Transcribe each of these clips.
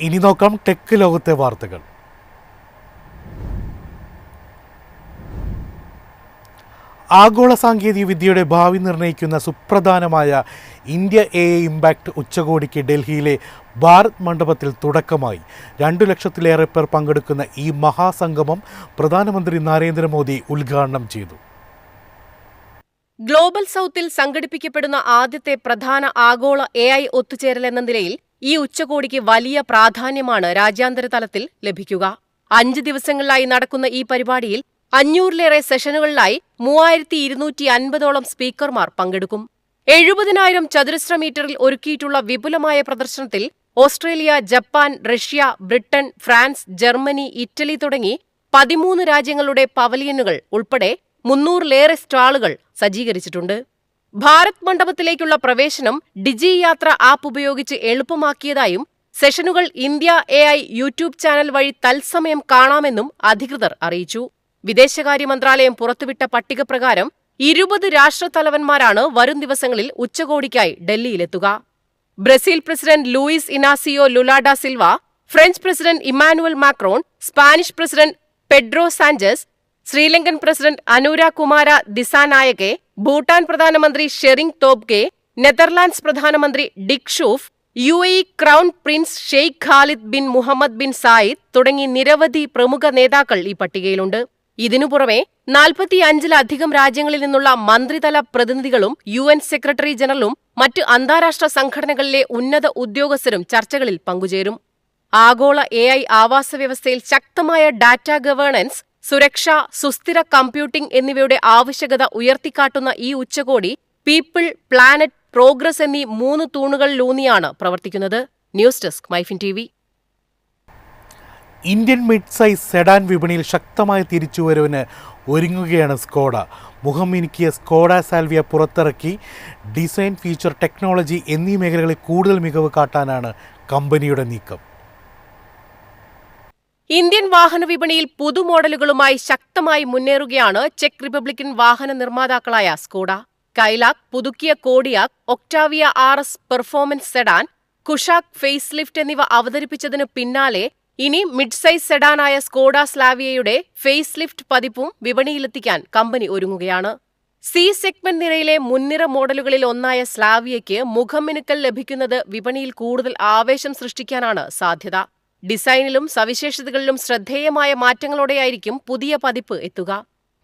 ഇനി നോക്കാം ടെക് ലോകത്തെ വാർത്തകൾ. ആഗോള സാങ്കേതിക വിദ്യയുടെ ഭാവി നിർണയിക്കുന്ന സുപ്രധാനമായ ഇന്ത്യ എ ഇമ്പാക്ട് ഉച്ചകോടിക്ക് ഡൽഹിയിലെ ഭാരത് മണ്ഡപത്തിൽ തുടക്കമായി. രണ്ടു ലക്ഷത്തിലേറെ പേർ പങ്കെടുക്കുന്ന ഈ മഹാസംഗമം പ്രധാനമന്ത്രി നരേന്ദ്രമോദി ഉദ്ഘാടനം ചെയ്തു. ഗ്ലോബൽ സൗത്തിൽ സംഘടിപ്പിക്കപ്പെടുന്ന ആദ്യത്തെ പ്രധാന ആഗോള എ ഐ ഒത്തുചേരൽ എന്ന നിലയിൽ ഈ ഉച്ചകോടിക്ക് വലിയ പ്രാധാന്യമാണ് രാജ്യാന്തര തലത്തിൽ ലഭിക്കുക. അഞ്ച് ദിവസങ്ങളിലായി നടക്കുന്ന ഈ പരിപാടിയിൽ അഞ്ഞൂറിലേറെ സെഷനുകളിലായി മൂവായിരത്തി ഇരുന്നൂറ്റി അൻപതോളം സ്പീക്കർമാർ പങ്കെടുക്കും. എഴുപതിനായിരം ചതുരശ്ര മീറ്ററിൽ ഒരുക്കിയിട്ടുള്ള വിപുലമായ പ്രദർശനത്തിൽ Australia Japan Russia Britain France Germany Italy തുടങ്ങി പതിമൂന്ന് രാജ്യങ്ങളുടെ പവലിയനുകൾ ഉൾപ്പെടെ മുന്നൂറിലേറെ സ്റ്റാളുകൾ സജ്ജീകരിച്ചിട്ടുണ്ട്. ഭാരത് മണ്ഡപത്തിലേക്കുള്ള പ്രവേശനം ഡിജി യാത്ര ആപ്പ് ഉപയോഗിച്ച് എളുപ്പമാക്കിയതായും സെഷനുകൾ India A I YouTube channel വഴി തത്സമയം കാണാമെന്നും അധികൃതർ അറിയിച്ചു. വിദേശകാര്യ മന്ത്രാലയം പുറത്തുവിട്ട പട്ടിക പ്രകാരം ഇരുപത് രാഷ്ട്രത്തലവന്മാരാണ് വരും ദിവസങ്ങളിൽ ഉച്ചകോടിക്കായി ഡൽഹിയിലെത്തുക. Brazil president Luiz Inacio Lula da Silva French president Emmanuel Macron Spanish president Pedro Sanchez Sri Lankan president Anura Kumara Dissanayake Bhutan പ്രധാനമന്ത്രി ഷെറിംഗ് തോബ്ഗെ നെതർലാൻഡ്സ് പ്രധാനമന്ത്രി Dick Schoof U A crown prince Sheikh Khalid bin Mohammed bin Zayed തുടങ്ങി നിരവധി പ്രമുഖ നേതാക്കൾ ഈ പട്ടികയിലുണ്ട്. ഇതിനു പുറമെ നാൽപ്പത്തിയഞ്ചിലധികം രാജ്യങ്ങളിൽ നിന്നുള്ള മന്ത്രിതല പ്രതിനിധികളും യു എൻ സെക്രട്ടറി ജനറലും മറ്റ് അന്താരാഷ്ട്ര സംഘടനകളിലെ ഉന്നത ഉദ്യോഗസ്ഥരും ചർച്ചകളിൽ പങ്കുചേരും. ആഗോള എ ഐ ആവാസ വ്യവസ്ഥയിൽ ശക്തമായ ഡാറ്റ ഗവേണൻസ് സുരക്ഷ സുസ്ഥിര കമ്പ്യൂട്ടിംഗ് എന്നിവയുടെ ആവശ്യകത ഉയർത്തിക്കാട്ടുന്ന ഈ ഉച്ചകോടി പീപ്പിൾ പ്ലാനറ്റ് പ്രോഗ്രസ് എന്നീ മൂന്ന് തൂണുകളിലൂന്നിയാണ് പ്രവർത്തിക്കുന്നത്. News desk MyFin T Indian mid size sedan വിപണിയിൽ ശക്തമായ തിരിച്ചുവരവിന് ഒരുങ്ങുകയാണ് സ്കോഡ. മുഖമിനുക്കിയ സ്കോഡ സാൽവിയ പുറത്തിറക്കി. ഡിസൈൻ ഫീച്ചർ ടെക്നോളജി എന്നീ മേഖലകളിൽ കൂടുതൽ മികവ് കാട്ടാനാണ് കമ്പനിയുടെ നീക്കം. ഇന്ത്യൻ വാഹന വിപണിയിൽ പുതു മോഡലുകളുമായി ശക്തമായി മുന്നേറുകയാണ് ചെക്ക് റിപ്പബ്ലിക്കൻ വാഹന നിർമ്മാതാക്കളായ സ്കോഡ കൈലാക് പുതുക്കിയ Kodiaq Octavia R S performance sedan Kushaq face lift എന്നിവ അവതരിപ്പിച്ചതിന് പിന്നാലെ ഇനി മിഡ് സൈസ് സെഡാനായ സ്കോഡ സ്ലാവിയയുടെ ഫേസ് ലിഫ്റ്റ് പതിപ്പും വിപണിയിലെത്തിക്കാൻ കമ്പനി ഒരുങ്ങുകയാണ്. സി സെഗ്മെന്റ് നിരയിലെ മുൻനിര മോഡലുകളിൽ ഒന്നായ സ്ലാവിയയ്ക്ക് മുഖം മിനുക്കൽ ലഭിക്കുന്നത് വിപണിയിൽ കൂടുതൽ ആവേശം സൃഷ്ടിക്കാനാണ് സാധ്യത. ഡിസൈനിലും സവിശേഷതകളിലും ശ്രദ്ധേയമായ മാറ്റങ്ങളോടെയായിരിക്കും പുതിയ പതിപ്പ് എത്തുക.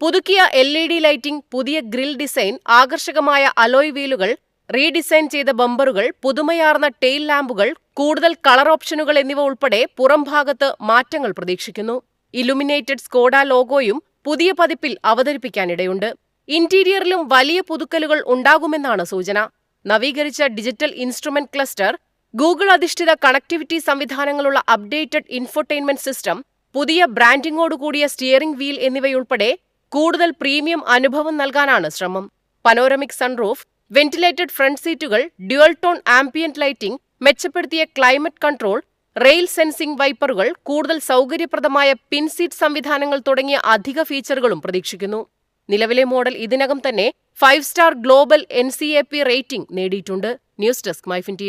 പുതുക്കിയ എൽ ഇ ഡി ലൈറ്റിംഗ് പുതിയ ഗ്രിൽ ഡിസൈൻ ആകർഷകമായ അലോയ് വീലുകൾ റീഡിസൈൻ ചെയ്ത ബമ്പറുകൾ പുതുമയാർന്ന ടെയിൽ ലാമ്പുകൾ കൂടുതൽ കളർ ഓപ്ഷനുകൾ എന്നിവ ഉൾപ്പെടെ പുറംഭാഗത്ത് മാറ്റങ്ങൾ പ്രതീക്ഷിക്കുന്നു. ഇലുമിനേറ്റഡ് സ്കോഡ ലോഗോയും പുതിയ പതിപ്പിൽ അവതരിപ്പിക്കാനിടയുണ്ട്. ഇന്റീരിയറിലും വലിയ പുതുക്കലുകൾ ഉണ്ടാകുമെന്നാണ് സൂചന. നവീകരിച്ച ഡിജിറ്റൽ ഇൻസ്ട്രുമെന്റ് ക്ലസ്റ്റർ ഗൂഗിൾ അധിഷ്ഠിത കണക്ടിവിറ്റി സംവിധാനങ്ങളുള്ള അപ്ഡേറ്റഡ് ഇൻഫർടൈൻമെന്റ് സിസ്റ്റം പുതിയ ബ്രാൻഡിംഗോടുകൂടിയ സ്റ്റിയറിംഗ് വീൽ എന്നിവയുൾപ്പെടെ കൂടുതൽ പ്രീമിയം അനുഭവം നൽകാനാണ് ശ്രമം. പനോരമിക് സൺറൂഫ് വെന്റിലേറ്റഡ് ഫ്രണ്ട് സീറ്റുകൾ ഡ്യുവൽ ടോൺ ആംബിയന്റ് ലൈറ്റിംഗ് മെച്ചപ്പെടുത്തിയ ക്ലൈമറ്റ് കൺട്രോൾ റെയിൽ സെൻസിംഗ് വൈപ്പറുകൾ കൂടുതൽ സൗകര്യപ്രദമായ പിൻ സീറ്റ് സംവിധാനങ്ങൾ തുടങ്ങിയ അധിക ഫീച്ചറുകളും പ്രതീക്ഷിക്കുന്നു. നിലവിലെ മോഡൽ ഇതിനകം തന്നെ five star global N C A P rating നേടിയിട്ടുണ്ട്. News desk MyFin T